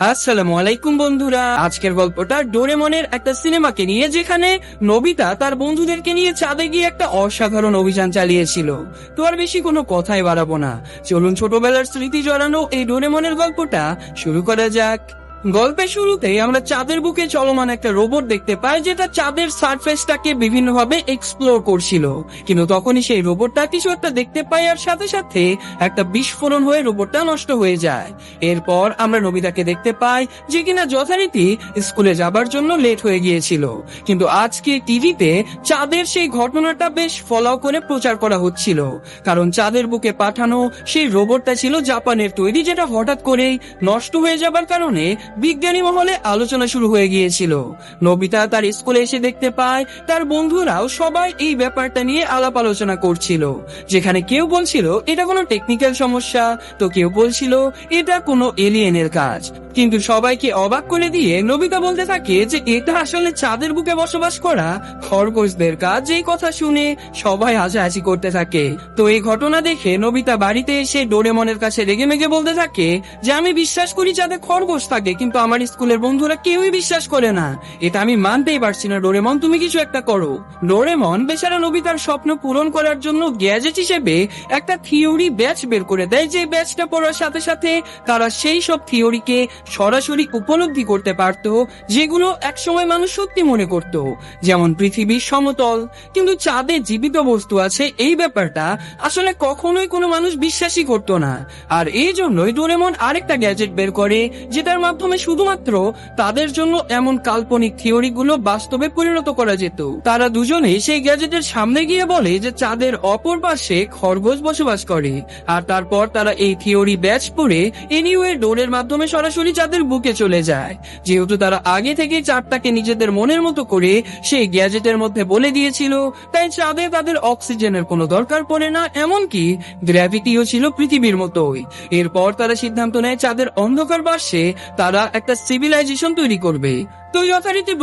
আসসালামু আলাইকুম বন্ধুরা। আজকের গল্পটা ডোরেমনের একটা সিনেমাকে নিয়ে, যেখানে নবিতা তার বন্ধুদেরকে নিয়ে চাঁদে গিয়ে একটা অসাধারণ অভিযান চালিয়েছিল। তো আর বেশি কোনো কথাই বাড়াবো না। চলুন ছোটবেলার স্মৃতি জড়ানো এই ডোরেমনের গল্পটা শুরু করা যাক। গল্পের শুরুতেই আমরা চাঁদের বুকে চলমান একটা রোবট দেখতে পাই, যেটা চাঁদের সারফেসটাকে বিভিন্নভাবে এক্সপ্লোর করছিল। কিন্তু তখনই সেই রোবটটা কিছু একটা দেখতে পাই আর সাথে সাথে একটা বিস্ফোরণ হয়ে রোবটটা নষ্ট হয়ে যায়। এরপর আমরা নবিতাকে দেখতে পাই, যে কিনা যথারীতি স্কুলে যাবার জন্য লেট হয়ে গিয়েছিল। কিন্তু আজকে টিভিতে চাঁদের সেই ঘটনাটা বেশ ফলো করে প্রচার করা হচ্ছিল। কারণ চাঁদের বুকে পাঠানো সেই রোবটটা ছিল জাপানের তৈরি, যেটা হঠাৎ করেই নষ্ট হয়ে যাবার কারণে বিজ্ঞানী মহলে আলোচনা শুরু হয়ে গিয়েছিল। নবিতা তার স্কুলে এসে দেখতে পায়, তার বন্ধুরাও সবাই এই ব্যাপারটা নিয়ে আলাপ আলোচনা করছিল। যেখানে কেউ বলছিল, এটা কোনো টেকনিক্যাল সমস্যা। তো কেউ বলছিল, এটা কোনো এলিয়েনের কাজ। কিন্তু সবাইকে অবাক করে দিয়ে নবিতা বলতে থাকে যে, এটা আসলে চাঁদের বুকে বসবাস করা খরগোশদের কাজ। এই কথা শুনে সবাই হাসাহাসি করতে থাকে। তো এই ঘটনা দেখে নবিতা বাড়িতে এসে ডোরেমনের কাছে রেগে মেগে বলতে থাকে যে, আমি বিশ্বাস করি চাঁদে খরগোশ থাকে কিন্তু আমার স্কুলের বন্ধুরা কেউই বিশ্বাস করে না। এটা আমি মানতেই পারছি না, ডোরেমন, তুমি কিছু একটা করো। ডোরেমন বেচারা নবিতার স্বপ্ন পূরণ করার জন্য গ্যাজেট হিসেবে একটা থিওরি ব্যাচ বের করে দেয়, যে ব্যাচটা পড়ার সাথে সাথে তারা সেই সব থিওরিকে সরাসরি উপলব্ধি করতে পারত, যেগুলো একসময় মানুষ সত্যি মনে করত। যেমন পৃথিবী সমতল। কিন্তু চাঁদে জীবিত বস্তু আছে, এই ব্যাপারটা আসলে কখনোই কোনো মানুষ বিশ্বাসই করতো না। আর এই জন্যই ডোরেমন আরেকটা গ্যাজেট বের করে, যেটার মাধ্যমে শুধুমাত্র তাদের জন্য এমন কাল্পনিক থিওরি গুলো বাস্তবে পরিণত করা যেত। তারা দুজনেই সেই গ্যাজেটের সামনে গিয়ে বলে যে চাঁদের অপর পাশে খরগোশ বসবাস করে, আর তারপর তারা এই থিওরি ব্যাচ পড়ে এনিওয়ে ডোরের মাধ্যমে সরাসরি চাঁদের বুকে চলে যায়। যেহেতু তারা আগে থেকে চাঁদটাকে নিজেদের মনের মতো করে সেই গ্যাজেটের মধ্যে বলে দিয়েছিল, তাই চাঁদে তাদের অক্সিজেনের কোনো দরকার পড়ে না, এমনকি গ্র্যাভিটিও ছিল পৃথিবীর মতোই। এরপর তারা সিদ্ধান্ত নেয় চাঁদের অন্ধকার পার্শ্বে তারা একটা সিভিলাইজেশন তৈরি করবে। তো যথারীতি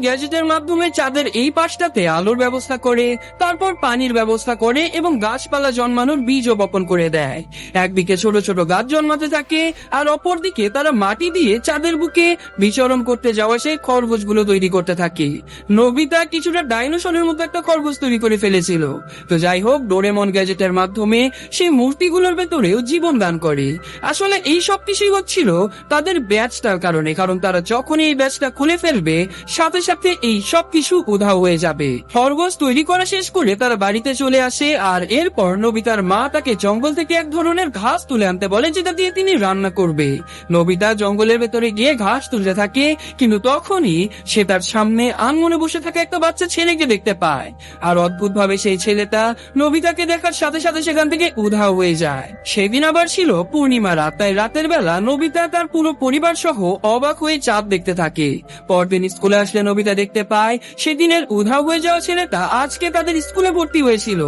গ্যাজেটের মাধ্যমে চাঁদের এই পাশটাতে আলোর ব্যবস্থা করে, তারপর পানির ব্যবস্থা করে এবং গাছপালা জন্মানোর বীজও বপন করে দেয়। একদিকে ছোট ছোট গাছ জন্মাতে থাকে, আর তারা মাটি দিয়ে চাঁদের বুকে বিচরণ করতে যাওয়া সেই খরগোশগুলো তৈরি করতে থাকে। নবিতা কিছুটা ডাইনোসরের মতো একটা খরগোশ তৈরি করে ফেলেছিল। তো যাই হোক, ডোরেমন গ্যাজেটের মাধ্যমে সেই মূর্তিগুলোর ভেতরেও জীবন দান করে। আসলে এই সব কিছুই হচ্ছিল তাদের ব্যাচটার কারণে, কারণ তারা যখনই এই ব্যাচটা খুলে ফেলবে, সাথে সাথে এই সব কিছু উধাও হয়ে যাবে। খরগোশ তৈরি করা শেষ করে তারা বাড়িতে চলে আসে আর এরপর নবিতার মা তাকে জঙ্গল থেকে এক ধরনের ঘাস তুলে আনতে বলে, যেটা দিয়ে তিনি রান্না করবে। নবিতা জঙ্গলের ভেতরে গিয়ে ঘাস তুলতে থাকে, কিন্তু তখনই সে তার সামনে আনমনে বসে থাকা একটা বাচ্চা ছেলেকে দেখতে পায়। আর অদ্ভুত ভাবে সেই ছেলেটা নবিতাকে দেখার সাথে সাথে সেখান থেকে উধাও হয়ে যায়। সেদিন আবার ছিল পূর্ণিমা রাত, তাই রাতের বেলা নবিতা তার পুরো পরিবার সহ অবাক হয়ে চাঁদ দেখতে থাকে। পরদিন স্কুলে আসলে নবিতা দেখতে পায়, সেদিনের উধাও হয়ে যাওয়া ছেলেটা আজকে তাদের স্কুলে ভর্তি হয়েছিল।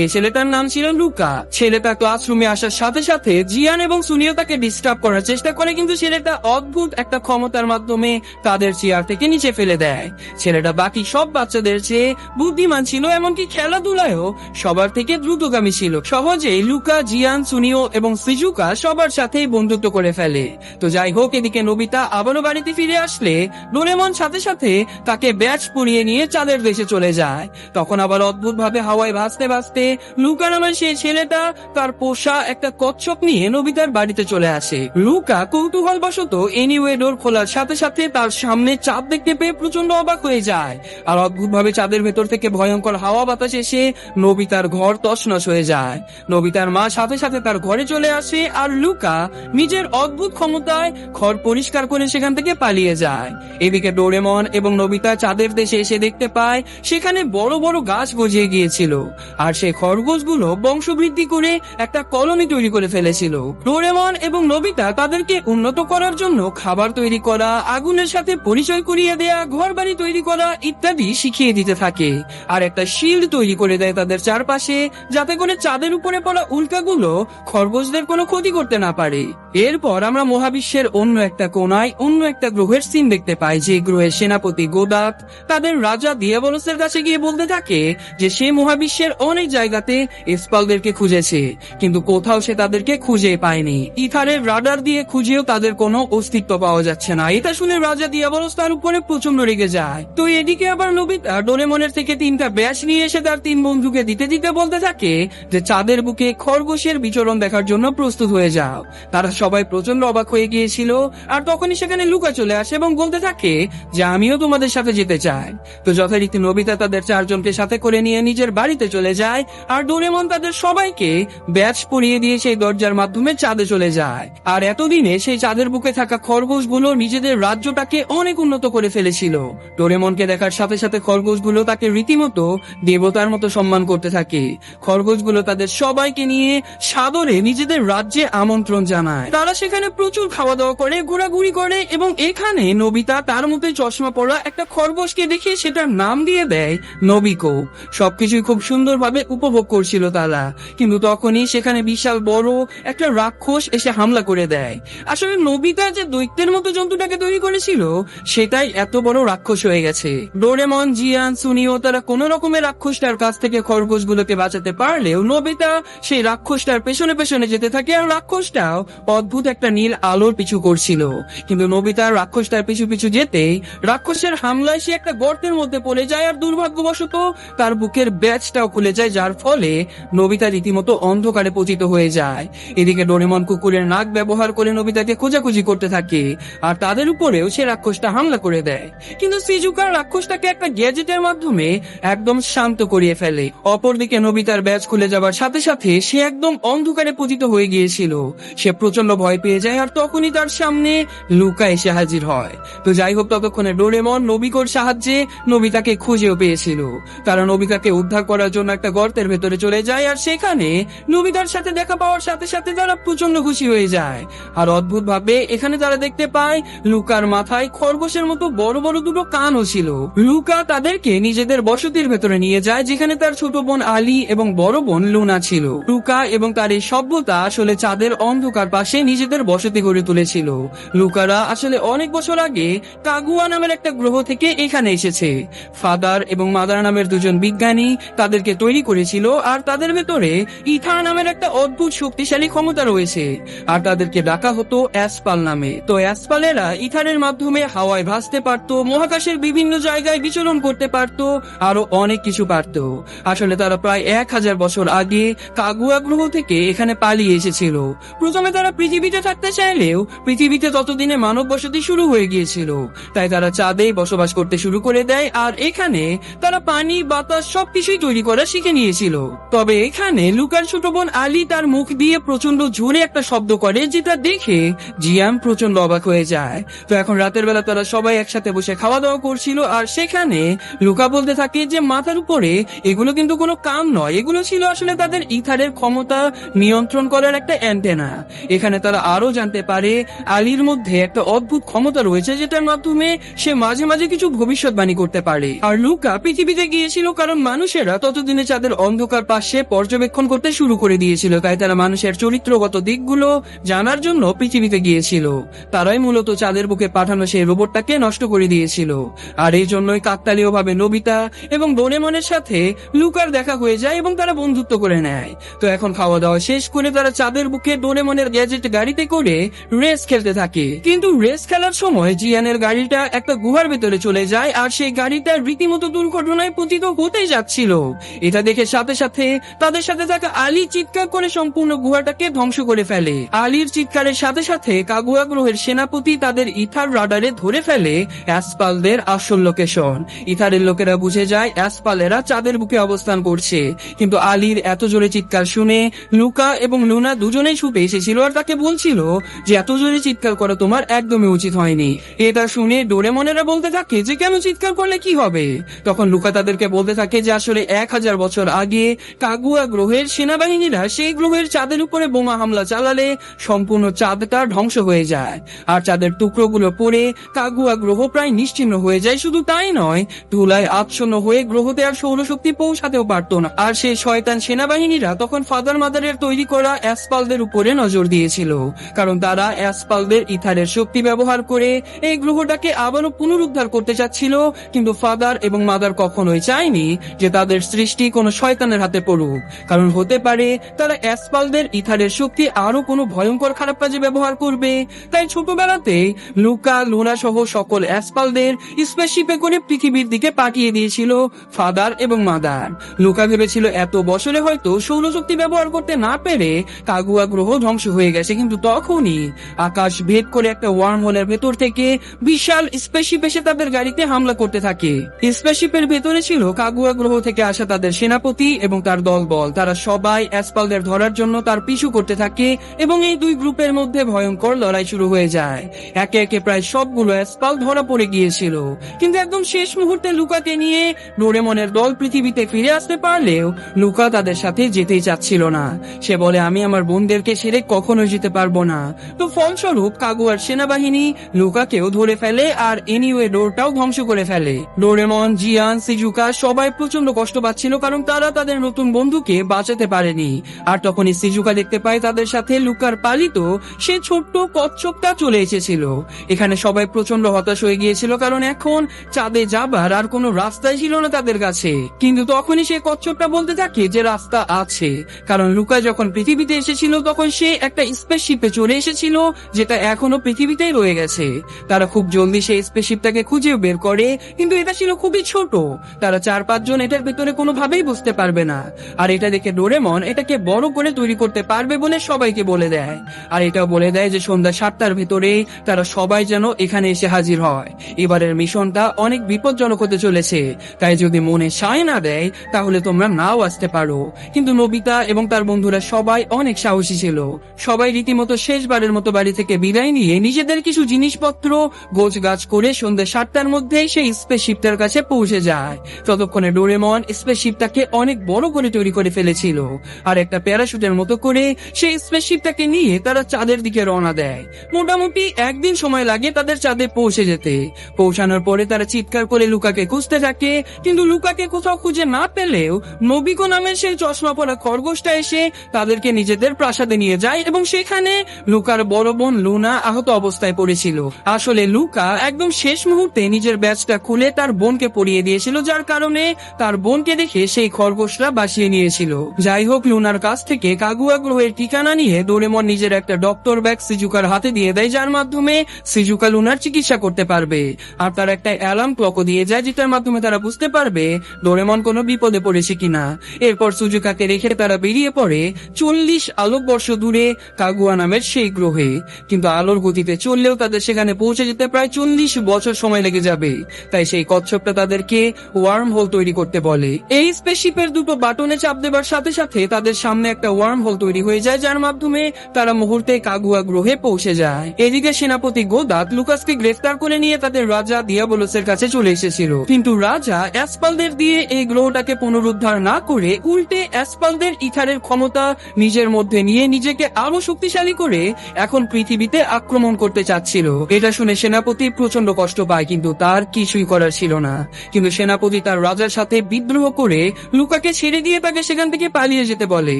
এই ছেলেটার নাম ছিল লুকা। ছেলেটা ক্লাসরুমে আসার সাথে সাথে জিয়ান এবং সুনিও তাকে ডিস্টার্ব করার চেষ্টা করে, কিন্তু ছেলেটা অদ্ভুত একটা ক্ষমতার মাধ্যমে তাদের চেয়ার থেকে নিচে ফেলে দেয়। ছেলেটা বাকি সব বাচ্চাদের চেয়ে বুদ্ধিমান ছিল, এমনকি খেলাধুলায়ও সবার থেকে দ্রুতগামী ছিল। সহজেই লুকা, জিয়ান সুনিও এবং সিজুকা সবার সাথেই বন্ধুত্ব করে ফেলে। তো যাই হোক, এদিকে নবিতা আবারও বাড়িতে ফিরে আসলে ডোরেমন সাথে সাথে তাকে ব্যাচ পরিয়ে নিয়ে চাঁদের দেশে চলে যায়। তখন আবার অদ্ভুত ভাবে হাওয়ায় ভাসতে ভাসতে লুকা নামের সেই ছেলেটা তার পোষা একটা কচ্ছপ নিয়ে নবিতার বাড়িতে চলে আসে। লুকা কৌতূহল বশত এনিওয়ে ডোর খোলার সাথে সাথে তার সামনে চাঁদ দেখতে পেয়ে প্রচণ্ড অবাক হয়ে যায়। আর অদ্ভুত ভাবে চাঁদের ভেতর থেকে ভয়ঙ্কর হাওয়া বাতাস এসে নবিতার ঘর তছনছ হয়ে যায়। নবিতার মা সাথে সাথে তার ঘরে চলে আসে আর লুকা নিজের অদ্ভুত ক্ষমতায় ঘর পরিষ্কার করে সেখান থেকে পালিয়ে যায়। এদিকে ডোরেমন এবং নবিতা চাঁদের দেশে এসে দেখতে পায়, সেখানে বড় বড় গাছ গজিয়ে গিয়েছিল। আর সেই খরগোশগুলো বংশবৃদ্ধি করে একটা কলোনি তৈরি করে ফেলেছিল। ডোরেমন এবং নবিতা তাদেরকে উন্নত করার জন্য খাবার তৈরি করা, আগুনের সাথে পরিচয় করিয়ে দেয়া ঘর বাড়ি তৈরি করা ইত্যাদি শিখিয়ে দিতে থাকে। আর একটা শিল্ড তৈরি করে দেয় তাদের চারপাশে, যাতে করে চাঁদের উপরে পড়া উল্কাগুলো খরগোশদের কোনো ক্ষতি করতে না পারে। এরপর আমরা মহাবিশ্বের অন্য একটা কোনায় অন্য একটা গ্রহের সিন দেখতে পাই, যে গ্রহের সেনাপতি গোদাত তাদের রাজা দিয়াবলসের কাছে গিয়ে বলতে থাকে যে সে মহাবিশ্বের অনেক জায়গাতে এসপালদেরকে খুঁজেছে, কিন্তু কোথাও সে তাদেরকে খুঁজে পায়নি। ইথারের রাডার দিয়ে খুঁজেও তাদের কোনো অস্তিত্ব পাওয়া যাচ্ছে না। এটা শুনে রাজা দিয়াবলস তার উপরে প্রচণ্ড রেগে যায়। তো এদিকে আবার নবিতা ডোরেমনের থেকে তিনটা ব্যাচ নিয়ে এসে তার তিন বন্ধুকে দিতে দিতে বলতে থাকে যে চাঁদের বুকে খরগোশের বিচরণ দেখার জন্য প্রস্তুত হয়ে যাও। তারা সবাই প্রচণ্ড অবাক হয়ে গিয়েছিল, আর তখনই সেখানে লুকা চলে আসে এবং বলতে থাকে যে, আমিও তোমাদের সাথে যেতে চাই। তো যথারীতি নবিতা তাদের চারজনকে সাথে করে নিয়ে নিজের বাড়িতে চলে যায়, আর ডোরেমন তাদের সবাইকে ব্যাচ পরিয়ে দিয়ে সেই দরজার মাধ্যমে চাঁদে চলে যায়। আর এতদিনে সেই চাঁদের বুকে থাকা খরগোশগুলো নিজেদের রাজ্যটাকে অনেক উন্নত করে ফেলেছিল। ডোরেমনকে দেখার সাথে সাথে খরগোশগুলো তাকে রীতিমতো দেবতার মতো সম্মান করতে থাকে। খরগোশগুলো তাদের সবাইকে নিয়ে সাদরে নিজেদের রাজ্যে আমন্ত্রণ জানায়। তারা সেখানে প্রচুর খাওয়া দাওয়া করে, ঘোরাঘুরি করে এবং এখানে নবিতা তার মধ্যে চশমা পরা একটা খরগোশকে দেখে সেটার নাম দিয়ে দেয় নবিকো। সবকিছুই খুব সুন্দরভাবে উপভোগ করছিল তারা। কিন্তু তখনই সেখানে বিশাল বড় একটা রাক্ষস এসে হামলা করে দেয়। আসলে নবিতা যে দৈত্যের মতো জন্তুটাকে তৈরি করেছিল, সেটাই এত বড় রাক্ষস হয়ে গেছে। ডোরেমন, জিয়ান সুনিও তারা কোন রকমের রাক্ষসটার কাছ থেকে খরগোশগুলোকে বাঁচাতে পারলেও নবিতা সেই রাক্ষসটার পেছনে পেছনে যেতে থাকে আর রাক্ষসটাও অদ্ভুত একটা নীল আলোর পিছু করছিল। কিন্তু নবিতা রাক্ষসটার পিছু পিছু যেতেই রাক্ষসের হামলায় সে একটা গর্তের মধ্যে পড়ে যায় আর দুর্ভাগ্যবশত তার বুকের ব্যাচটাও খুলে যায়, যার ফলে নবিতা রীতিমতো অন্ধকারে পতিত হয়ে যায়। এদিকে ডোরেমন কুকুরের নাক ব্যবহার করে নবিতাকে খোঁজাখুঁজি করতে থাকে আর তাদের উপরেও সে রাক্ষসটা হামলা করে দেয়। কিন্তু সিজুকার রাক্ষসটাকে একটা গ্যাজেটের মাধ্যমে একদম শান্ত করিয়ে ফেলে। অপরদিকে নবিতার ব্যাচ খুলে যাবার সাথে সাথে সে একদম অন্ধকারে পতিত হয়ে গিয়েছিল। সে প্রচণ্ড ভয় পেয়ে যায় আর তখনই তার সামনে লুকা এসে হাজির হয়। তো যাই হোক, ততক্ষণে ডোরেমন নবিকোর সাহায্যে নবিতাকে খুঁজেও পেয়েছিল। তারা নবিতাকে উদ্ধার করার জন্য একটা গর্তের ভেতরে চলে যায় আর সেখানে নবিতার সাথে দেখা পাওয়ার সাথে সাথে তারা প্রচণ্ড খুশি হয়ে যায়। আর অদ্ভুত ভাবে এখানে তারা দেখতে পায়, লুকার মাথায় খরগোশের মতো বড় বড় দুটো কানও ছিল। লুকা তাদেরকে নিজেদের বসতির ভেতরে নিয়ে যায়, যেখানে তার ছোট বোন আলী এবং বড় বোন লুনা ছিল। লুকা এবং তার এই সভ্যতা আসলে চাঁদের অন্ধকার পাশে নিজেদের বসতি গড়ে তুলেছিল। লুকারা আসলে অনেক বছর আগে কাগুয়া নামের একটা গ্রহ থেকে এখানে এসেছে। ফাদার এবং মাদার নামের দুজন বিজ্ঞানী তাদেরকে তৈরি করেছিল আর তাদের ভেতরে ইথা নামের একটা অদ্ভুত শক্তিশালী ক্ষমতা রয়েছে। আর তাদেরকে ডাকা হতো অ্যাসপাল নামে। তো অ্যাসপালেরা ইথারের মাধ্যমে হাওয়ায় ভাসতে পারত, মহাকাশের বিভিন্ন জায়গায় বিচরণ করতে পারত, আরও অনেক কিছু পারত। আসলে তারা প্রায় এক হাজার বছর আগে কাগুয়া গ্রহ থেকে এখানে পালিয়ে এসেছিল। প্রথমে তারা পৃথিবীতে থাকতে চাইলেও পৃথিবীতে ততদিনে মানব বসতি শুরু হয়ে গিয়েছিল। তাই তারা চাঁদেই বসবাস করতে শুরু করে দেয়, আর এখানে তারা পানি, বাতাস, সবকিছুই তৈরি করা শিখে নিয়েছিল। তবে এখানে লুকার ছোট বোন আলী তার মুখ দিয়ে প্রচণ্ড জোরে একটা শব্দ করে, যেটা দেখে জিয়াম প্রচণ্ড অবাক হয়ে যায়। তো এখন রাতের বেলা তারা সবাই একসাথে বসে খাওয়া দাওয়া করছিল, আর সেখানে লুকা বলতে থাকে যে মাথার উপরে এগুলো কিন্তু কোনো কাম নয়, এগুলো ছিল আসলে তাদের ইথারের ক্ষমতা নিয়ন্ত্রণ করার একটা অ্যান্টেনা। এখানে তারা আরও জানতে পারে, আলীর মধ্যে একটা অদ্ভুত ক্ষমতা রয়েছে যেটার মাধ্যমে সে মাঝে মাঝে কিছু ভবিষ্যৎবাণী করতে পারে। আর লুকা পৃথিবীতে গিয়েছিল কারণ মানুষেরা ততদিনে চাঁদের অন্ধকার পাশে পর্যবেক্ষণ করতে শুরু করে দিয়েছিল, তাই তারা মানুষের চরিত্রগত দিকগুলো জানার জন্য পৃথিবীতে গিয়েছিল। তারাই মূলত চাঁদের বুকে পাঠানো সেই রোবটটাকে নষ্ট করে দিয়েছিল। আর এই জন্যই কাকতালীয় ভাবে নবিতা এবং ডোরেমনের সাথে লুকার দেখা হয়ে যায় এবং তারা বন্ধুত্ব করে নেয়। তো এখন খাওয়া দাওয়া শেষ করে তারা চাঁদের বুকে ডোরেমনের গ্যাজেট গাড়িতে করে রেস খেলতে থাকে। কিন্তু রেস খেলার সময় জিয়ানের গাড়িটা একটা গুহার ভেতরে চলে যায় আর সেই গাড়িটা রীতিমতো দুর্ঘটনায় পতিত হতেই যাচ্ছিল। এটা দেখে সাথে সাথে তাদের সাথে থাকা আলী চিৎকার করে সম্পূর্ণ গুহাটাকে ধ্বংস করে ফেলে। আলীর চিৎকারের সাথে সাথে কাগুয়া গ্রহের সেনাপতি তাদের ইথার রাডারে ধরে ফেলে অ্যাসপালদের আসল লোকেশন। ইথারের লোকেরা বুঝে যায় অ্যাসপালেরা চাঁদের বুকে অবস্থান করছে। কিন্তু আলীর এত জোরে চিৎকার শুনে লুকা এবং লুনা দুজনেই ছুটে এসেছিল আর তাকে বলছিল যে এত জোরে চিৎকার করা তোমার একদমই উচিত হয়নি। এটা শুনে ডোরেমনেরা বলতে থাকে যে, কেন চিৎকার করলে কি হবে? তখন লুকা তাদেরকে বলতে থাকে যে, আসলে এক হাজার বছর আগে কাগুয়া গ্রহের সেনাবাহিনীরা সেই গ্রহের চাঁদের উপরে বোমা হামলা চালালে সম্পূর্ণ চাঁদটা ধ্বংস হয়ে যায়। আর চাঁদের টুকরোগুলো পড়ে কাগুয়া গ্রহ প্রায় নিশ্চিহ্ন হয়ে যায়। শুধু তাই নয়, ধুলায় আচ্ছন্ন হয়ে গ্রহতে আর সৌরশক্তি পৌঁছাতেও পারতো না। আর সেই শয়তান সেনাবাহিনীরা তখন ফাদার মাদারের তৈরি করা অ্যাসপালদের উপরে নজর দিয়েছিল। গিয়েছিল কারণ তারা অ্যাসপালদের ইথারের শক্তি ব্যবহার করে এই গ্রহটাকে আবারও পুনরুদ্ধার করতে চাচ্ছিল, কিন্তু ফাদার এবং মাদার কখনোই চায়নি যে তাদের সৃষ্টি কোনো শয়তানের হাতে পড়ুক। কারণ হতে পারে তারা অ্যাসপালদের ইথারের শক্তি আরও কোনো ভয়ঙ্কর খারাপ কাজে ব্যবহার করবে। তাই ছোটবেলাতে লুকা, লুনা সহ সকল অ্যাসপালদের স্পেসশিপে করে পৃথিবীর দিকে পাঠিয়ে দিয়েছিল ফাদার এবং মাদার। লুকা ভেবেছিল এত বছরে হয়তো সৌরশক্তি ব্যবহার করতে না পেরে কাগুয়া গ্রহ ধ্বংস হয়ে গেছে। কিন্তু তখনই আকাশ ভেদ করে একটা ওয়ার্ম হোলের ভেতর থেকে বিশাল স্পেসশিপ এসে তাদের গাড়িতে হামলা করতে থাকে। স্পেসশিপের ভেতরে ছিল কাগুয়া গ্রহ থেকে আসা তাদের সেনাপতি এবং তার দলবল। তারা সবাই অ্যাসপালদের ধরার জন্য তার পিছু করতে থাকে এবং এই দুই গ্রুপের মধ্যে ভয়ঙ্কর লড়াই শুরু হয়ে যায়। একে একে প্রায় সবগুলো অ্যাসপাল ধরা পড়ে গিয়েছিল। কিন্তু একদম শেষ মুহূর্তে লুকাকে নিয়ে ডোরেমনের দল পৃথিবীতে ফিরে আসতে পারলেও লুকা তাদের সাথে যেতেই চাচ্ছিল না। সে বলে, আমি আমার বোনদেরকে সেরে কখনো যেতে পারব না। তো ফলস্বরূপ কাগুয়ার সেনাবাহিনী লুকাকেও ধরে ফেলে আর এনিওয়ে ডোরটাও ধ্বংস করে ফেলে। ডোরেমন, জিয়ান, সিজুকা সবাই প্রচণ্ড কষ্ট পাচ্ছিল কারণ তারা তাদের নতুন বন্ধুকে বাঁচাতে পারেনি। আর তখনই সিজুকা দেখতে পায় তাদের সাথে লুকার পালিত সে ছোট্ট কচ্ছপটা চলে এসেছিল। এখানে সবাই প্রচণ্ড হতাশ হয়ে গিয়েছিল কারণ এখন চাঁদে যাবার আর কোনো রাস্তাই ছিল না তাদের কাছে। কিন্তু তখনই সে কচ্ছপটা বলতে থাকে যে, রাস্তা আছে। কারণ লুকা যখন পৃথিবীতে এসেছিল, তখন সে একটা স্পেসশিপে চলে এসেছিল, যেটা এখনও পৃথিবীতেই রয়ে গেছে। তারা খুব জলদি সেই স্পেসশিপটাকে খুঁজে বের করে, কিন্তু এটা ছিল খুবই ছোট। তারা চার পাঁচজন এটার ভেতরে কোনোভাবেই বুঝতে পারবে না। আর এটা দেখে ডোরেমন এটাকে বড় করে তৈরি করতে পারবে বলে সবাইকে বলে দেয়। আর এটাও বলে দেয় যে সন্ধ্যা সাতটার ভেতরে তারা সবাই যেন এখানে এসে হাজির হয়। এবারের মিশনটা অনেক বিপজ্জনক হতে চলেছে। তাই যদি মনে সায় না দেয়, তাহলে তোমরা নাও আসতে পারো। কিন্তু নবিতা এবং তার বন্ধুরা সবাই অনেক সাহসী ছিল। সবাই রীতিমতো শেষবারের মতো বাড়ি থেকে বিদায় নিয়ে নিজেদের কিছু জিনিসপত্র গোছ গাছ করে সন্ধ্যে সাতটার মধ্যেই সেই স্পেসশিপটার কাছে পৌঁছে যায়। ততক্ষণে ডোরেমন স্পেসশিপটাকে অনেক বড় করে তৈরি করে ফেলেছিল। আর একটা প্যারাশুটের মতো করে সেই স্পেসশিপটাকে নিয়ে তারা চাঁদের দিকে রওনা দেয়। মোটামুটি একদিন সময় লাগে তাদের চাঁদে পৌঁছে যেতে। পৌঁছানোর পরে তারা চিৎকার করে লুকাকে খুঁজতে থাকে। কিন্তু লুকাকে কোথাও খুঁজে না পেলেও নবিকো নামের সেই চশমা পরা খরগোশটা এসে তাদেরকে নিজেদের প্রাসাদে নিয়ে যায় এবং সেখানে লুকার বড় বোন লুনা আহত অবস্থায় পড়েছিল। আসলে লুকা একদম শেষ মুহূর্তে নিজের ব্যাচটা খুলে তার বোনকে পরিয়ে দিয়েছিল, যার কারণে তার বোনকে দেখে সেই খরগোশরা বাঁচিয়ে নিয়েছিল। যাই হোক, লুনার কাছ থেকে কাগুয়া গ্রহের ঠিকানা নিয়ে ডোরেমন নিজের একটা ডক্টর ব্যাগ সিজুকার হাতে দিয়ে দেয়, যার মাধ্যমে সিজুকা লুনার চিকিৎসা করতে পারবে। আর তার একটা অ্যালার্ম ক্লকও দিয়ে যায়, যেটার মাধ্যমে তারা বুঝতে পারবে ডোরেমন কোনো বিপদে পড়েছে কিনা। এরপর সুজুকাকে রেখে তারা বেরিয়ে পড়ে চল্লিশ আলোকবর্ষ দূরে কাগুয়া নামের সেই গ্রহে, কিন্তু আলোর গতিতে চললেও তাদের সেখানে পৌঁছে যেতে প্রায় চল্লিশ বছর সময় লেগে যাবে। তাই সেই কচ্ছপটা তাদেরকে ওয়ার্ম হোল তৈরি করতে বলে। এই স্পেসশিপের দুটো বাটনে চাপ দেবার সাথে সাথে তাদের সামনে একটা ওয়ার্ম হোল তৈরি হয়ে যায়, যার মাধ্যমে তারা মুহূর্তে কাগুয়া গ্রহে পৌঁছে যায়। এদিকে সেনাপতি গোদাত লুকাসকে গ্রেফতার করে নিয়ে তাদের রাজা দিয়াবলসের কাছে চলে এসেছিল। কিন্তু রাজা অ্যাসপালদের দিয়ে এই গ্রহটাকে পুনরুদ্ধার না করে উল্টে অ্যাসপালদের ইথারের ক্ষমতা নিজের মধ্যে নিয়ে নিজেকে আরও শক্তিশালী করে এখন পৃথিবীতে আক্রমণ করতে চাচ্ছিল। এটা শুনে সেনাপতি প্রচণ্ড কষ্ট পায়, কিন্তু তার কিছুই করার ছিল না। কিন্তু সেনাপতি তার রাজার সাথে বিদ্রোহ করে লুকাকে ছেড়ে দিয়ে তাকে সেখান থেকে পালিয়ে যেতে বলে।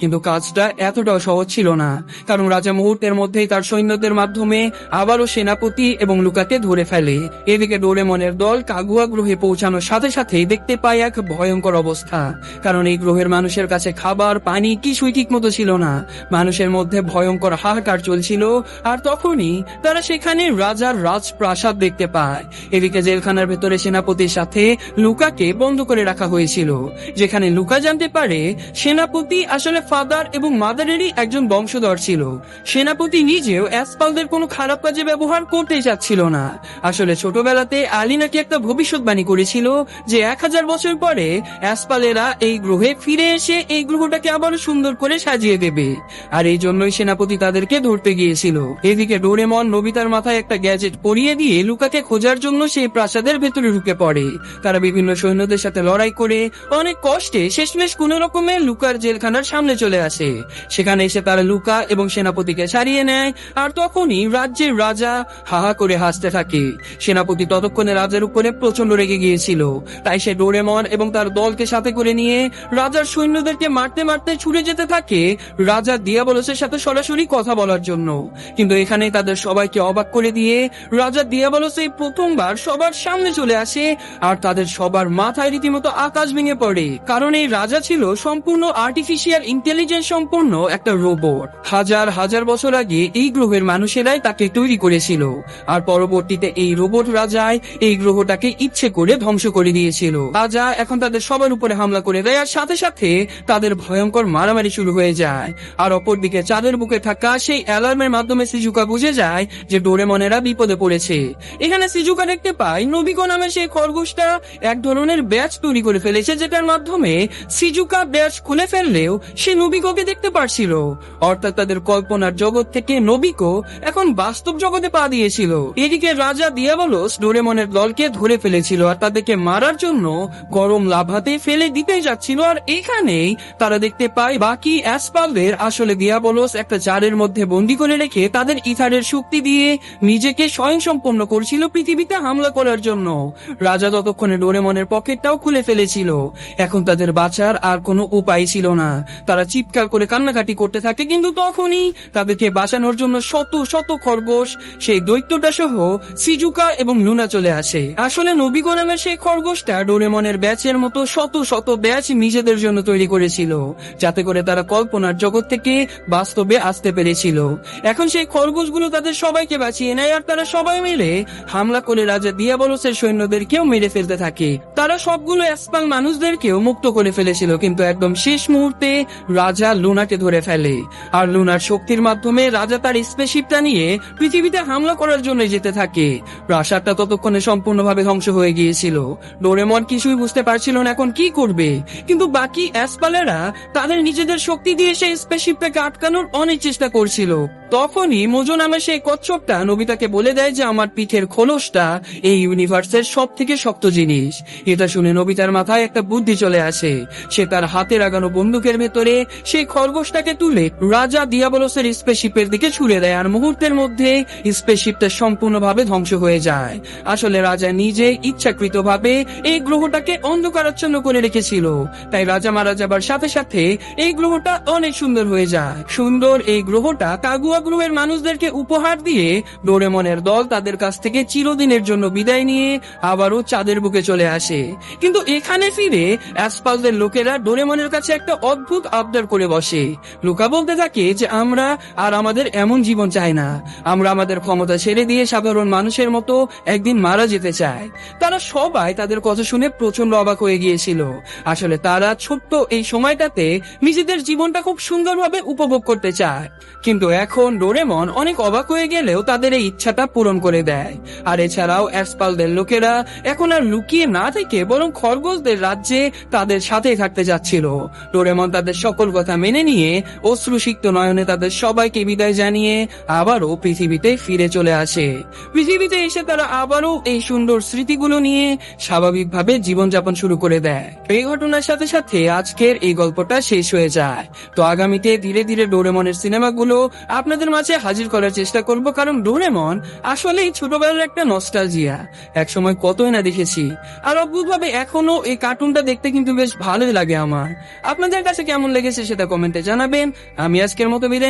কিন্তু কাজটা এতটাও সহজ ছিল না, কারণ রাজা মুহূর্তের মধ্যেই তার সৈন্যদের মাধ্যমে আবারও সেনাপতি এবং লুকাকে ধরে ফেলে। এদিকে ডোরেমনের দল কাগুয়া গ্রহে পৌঁছানোর সাথে সাথেই দেখতে পায় এক ভয়ঙ্কর অবস্থা, কারণ এই গ্রহের মানুষের কাছে খাবার, পানি কিছুই ঠিক মতো ছিল না। মানুষের মধ্যে ভয়ঙ্কর হাহাকার চলছিল, আর তখনই তারা সেখানে রাজার রাজপ্রাসাদ দেখতে পায়। এদিকে জেলখানার ভেতরে সেনাপতির সাথে লুকাকে বন্ধ করে রাখা হয়েছিল, যেখানে লুকা জানতে পারে সেনাপতি আসলে ফাদার এবং মাদারেরই একজন বংশধর ছিল। সেনাপতি নিজেও অ্যাসপালদের কোনো খারাপ কাজে ব্যবহার করতে চাচ্ছিল না। আসলে ছোটবেলাতে আলী নাকি একটা ভবিষ্যৎবাণী করেছিল যে এক হাজার বছর পরে অ্যাসপালেরা এই গ্রহে ফিরে এসে এই গ্রহটাকে আবারও সুন্দর করে সাজিয়ে দেবে। আর এই জন্যই সেনাপতি তাদেরকে ধরতে গিয়েছিল। এদিকে ডোরেমন নবিতার মাথায় একটা গ্যাজেট পরিয়ে দিয়ে লুকাকে খোঁজার জন্য সেই প্রাসাদের ভেতরে ঢুকে পড়ে। তারা বিভিন্ন সৈন্যদের সাথে লড়াই করে অনেক কষ্টে শেষমেশ কোন রকমের লুকার জেলখানার সামনে চলে আসে। সেখানে এসে তারা লুকা এবং সেনাপতিকে সারিয়ে নেয়, আর তখনই রাজ্যের রাজা হাহা করে হাসতে থাকে। সেনাপতি ততক্ষণে রাজার উপরে প্রচণ্ড রেগে গিয়েছিল। তাই সে ডোরেমন এবং তার দলকে সাথে করে নিয়ে রাজার সৈন্যদেরকে মারতে মারতে ছুটে যেতে থাকে। রাজা দিয়াবলসের সাথে সরাসরি কথা বলার জন্য। কিন্তু এখানে তাদের সবাইকে অবাক করে দিয়ে রাজা দিয়াবলস এই প্রথমবার সবার সামনে চলে আসে আর তাদের সবার মাথায় রীতিমতো আকাশ ভেঙে পড়ে। কারণ এই রাজা ছিল সম্পূর্ণ আর্টিফিশিয়াল ইন্টেলিজেন্স সম্পন্ন একটা রোবট হাজার হাজার বছর আগে এই গ্রহের মানুষেরাই তাকে তৈরি করেছিল। আর পরবর্তীতে এই রোবট রাজায় এই গ্রহটাকে ইচ্ছে করে ধ্বংস করে দিয়েছিল। রাজা এখন তাদের সবার উপরে হামলা করে দেয় আর সাথে সাথে তাদের ভয়ঙ্কর মারামারি শুরু হয়ে যায়। আর অপরদিকে চাঁদের বুকে থাকা সেই অ্যালার্মের মাধ্যমে সিজুকা বুঝে যায় যে ডোরেমনেরা বিপদে পড়েছে। এখানে সিজুকা দেখতে পায় নবিকো নামের সেই খরগোশটা এক ধরনের ব্যাচ তৈরি করে ফেলেছে, যেটার মাধ্যমে সিজুকা ব্যাচ খুলে ফেললেও সে নবিকোকে দেখতে পারছিল। অর্থাৎ তাদের কল্পনার জগৎ থেকে নবিকো এখন বাস্তব জগতে পা দিয়েছিল। এদিকে রাজা দিয়াবলস ডোরেমনের দলকে ধরে ফেলেছিল আর তাদেরকে মারার জন্য গরম লাভাতে ফেলে দিতে যাচ্ছিল। আর এখানেই তারা দেখতে পায়, বাকি অ্যাসপালদের আসলে দিয়াবলস একটা জারের মধ্যে বন্দি করে রেখে তাদের ইথারের শক্তি দিয়ে নিজেকে স্বয়ংসম্পন্ন করছিল পৃথিবীতে হামলা করার জন্য। রাজা ততক্ষণে ডোরেমনের পকেটটাও খুলে ফেলেছিল। এখন তাদের বাঁচার আর কোনো উপায় ছিল না। তারা চিৎকার করে কান্নাকাটি করতে থাকে, কিন্তু তখনই তাদেরকে বাঁচানোর জন্য শত শত খরগোশ, সেই দৈত্যটা সহ সিজুকা এবং লুনা চলে আসে। আসলে নবিগো নামের সেই খরগোশটা ডোরেমনের ব্যাচের মতো শত শত ব্যাচ নিজেদের জন্য তৈরি করেছিল, যাতে করে তারা কল্পনার জগৎ থেকে বাস্তবে আসতে পেরেছিল। এখন সেই খরগোশগুলো তাদের সবাইকে বাঁচিয়ে নেয় আর তারা সবাই মিলে হামলা করে রাজা দিয়াবলসের সৈন্যদেরকেও মেরে ফেলতে থাকে। তারা সবগুলো অ্যাসপাল মানুষদেরকেও মুক্ত করে ফেলেছিল, কিন্তু একদম শেষ মুহূর্তে রাজা লুনাকে ধরে ফেলে। আর লুনার শক্তির মাধ্যমে রাজা তার স্পেসশিপটা নিয়ে পৃথিবীতে হামলা করার জন্য যেতে থাকে। প্রাসাদটা ততক্ষণে সম্পূর্ণভাবে ধ্বংস হয়ে গিয়েছিল। ডোরেমন কিছুই বুঝতে পারছিল না এখন কি করবে। কিন্তু বাকি অ্যাসপালেরা তাদের নিজেদের শক্তি দিয়ে সেই স্পেসশিপটাকে আটকানোর অনেক চেষ্টা করছিল, তখনই মোজো নামের সেই কচ্ছপটা নবিতাকে বলে দেয় যে আমার পিঠের খোলসটা এই ইউনিভার্সের সব থেকে শক্ত জিনিস। এটা শুনে নবিতার মাথায় একটা বুদ্ধি চলে আসে। সে তার হাতে লাগানো বন্দুকের ভেতরে সেই খরগোশটাকে তুলে রাজা দিয়াবলসের স্পেসশিপের দিকে ছুড়ে দেয় আর মুহূর্তের মধ্যে স্পেসশিপটা সম্পূর্ণভাবে ধ্বংস হয়ে যায়। আসলে রাজা নিজে ইচ্ছাকৃতভাবে এই গ্রহটাকে অন্ধকারাচ্ছন্ন করে রেখেছিল। তাই রাজা মারা যাবার সাথে সাথে এই গ্রহটা অনেক সুন্দর হয়ে যায়। সুন্দর এই গ্রহটা কাগুয়া গ্রহের মানুষদেরকে উপহার দিয়ে ডোরেমনের দল তাদের কাছ থেকে চিরদিনের জন্য বিদায় নিয়ে আবারও চাঁদের বুকে চলে আসে। কিন্তু এখানে ফিরে অ্যাসপালদের লোকেরা ডোরেমনের কাছে একটা অদ্ভুত আবদার করে বসে। লুকা বলতে থাকে যে, আমরা আর আমাদের এমন জীবন চাই না। আমরা আমাদের ক্ষমতা ছেড়ে দিয়ে সাধারণ মানুষের মতো একদিন মারা যেতে চাই। তারা সবাই তাদের কথা শুনে প্রচণ্ড অবাক হয়ে গিয়েছিল। আসলে তারা ছোট্ট এই সময়টাতে নিজেদের জীবনটা খুব সুন্দরভাবে উপভোগ করতে চায়। কিন্তু এখন ডোরেমন অনেক অবাক হয়ে গেলেও তাদের এই ইচ্ছাটা পূরণ করে দেয়। আর এছাড়াও অ্যাসপালদের লোকেরা এখন আর লুকিয়ে না থেকে বরং খরগোশদের রাজ্যে তাদের সাথে থাকতে যাচ্ছিল ডোরেমন তাদের সকল কথা মেনে নিয়ে অশ্রুসিক্ত নয়নে তাদের সবাইকে বিদায় জানিয়ে আবারও পৃথিবীতে ফিরে চলে আসে। পৃথিবীতে এসে তারা আবারও এই সুন্দর স্মৃতিগুলো নিয়ে স্বাভাবিকভাবে জীবনযাপন শুরু করে দেয়। এই ঘটনার সাথে সাথে আজকের এই গল্পটা শেষ হয়ে যায়। তো আগামীতে ধীরে ধীরে ডোরেমনের সিনেমাগুলো আপনাদের মাঝে হাজির করার চেষ্টা করব কারণ ডোরেমন আসলেই ছোটবেলার একটা নস্টালজিয়া। একসময় কতই না দেখেছি। আর অদ্ভুতভাবে এখনও এই কার্টুনটা দেখতে কিন্তু বেশ ভালোই লাগে আমার। আপনাদের কাছে কেমন লেগেছে সেটা কমেন্টে জানাবেন। আমি আজকের মতো বিদায়